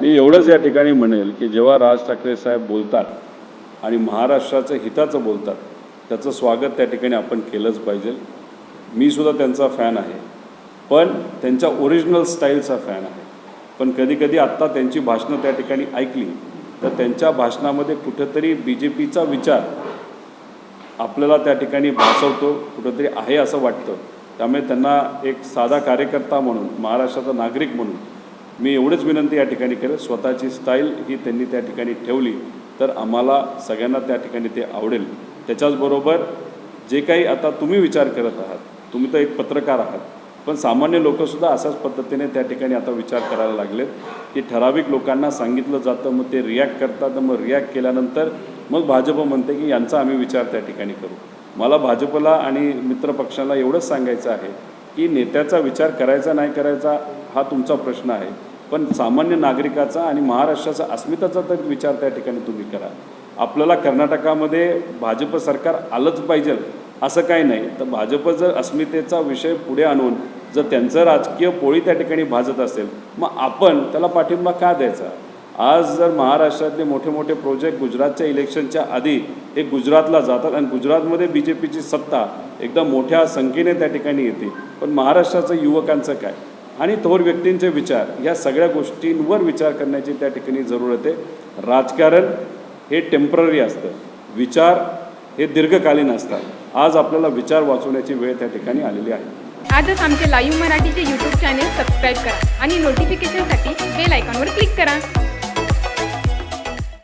मी एवढंच या ठिकाणी म्हणेल की जेव्हा राज ठाकरे साहेब बोलतात आणि महाराष्ट्राचं हिताचं बोलतात त्याचं स्वागत त्या ठिकाणी आपण केलंच पाहिजे. मी सुद्धा त्यांचा फॅन आहे. पण त्यांच्या ओरिजिनल स्टाईलचा फॅन आहे. पण कधीकधी आत्ता त्यांची भाषणं त्या ठिकाणी ऐकली तर त्यांच्या भाषणामध्ये कुठंतरी बी जे पीचा विचार आपल्याला त्या ठिकाणी भासवतो कुठंतरी आहे असं वाटतं. त्यामुळे त्यांना एक साधा कार्यकर्ता म्हणून महाराष्ट्राचा नागरिक म्हणून मी एवढंच विनंती या ठिकाणी करेन स्वतःची स्टाईल ही त्यांनी त्या ठिकाणी ठेवली तर आम्हाला सगळ्यांना त्या ठिकाणी ते आवडेल. त्याच्याचबरोबर जे काही आता तुम्ही विचार करत आहात तुम्ही तर एक पत्रकार आहात पण सामान्य लोकंसुद्धा अशाच पद्धतीने त्या ठिकाणी आता विचार करायला लागलेत की ठराविक लोकांना सांगितलं जातं मग ते रिॲक्ट करतात मग रिॲक्ट केल्यानंतर मग भाजप म्हणते की यांचा आम्ही विचार त्या ठिकाणी करू. मला भाजपला आणि मित्रपक्षाला एवढंच सांगायचं आहे की नेत्याचा विचार करायचा नाही करायचा हा तुमचा प्रश्न आहे. पण सामान्य नागरिकाचा आणि महाराष्ट्राचा अस्मिताचा तर विचार त्या ठिकाणी तुम्ही करा. आपल्याला कर्नाटकामध्ये भाजप सरकार आलंच पाहिजे असं काही नाही. तर भाजप जर अस्मितेचा विषय पुढे आणून जर त्यांचं राजकीय पोळी त्या ठिकाणी भाजत असेल मग आपण त्याला पाठिंबा का द्यायचा? आज जर महाराष्ट्रातले मोठे मोठे प्रोजेक्ट गुजरातच्या इलेक्शनच्या आधी हे गुजरातला जातात आणि गुजरातमध्ये बी जे पीची सत्ता एकदम मोठ्या संख्येने त्या ठिकाणी येते. पण महाराष्ट्राचं युवकांचं काय? आणि थोर व्यक्तींचे विचार या सगळ्या गोष्टींवर विचार करण्याची त्या ठिकाणी जरूरत आहे. राजकारण हे टेंपररी असतं. विचार हे दीर्घकालीन असतात. आज आपल्याला विचार वाचवण्याची वेळ त्या ठिकाणी आलेली आहे. आजच आमचे लाईव्ह मराठीचे यूट्यूब चॅनेल सबस्क्राईब करा आणि नोटिफिकेशनसाठी बेल आयकॉनवर क्लिक करा.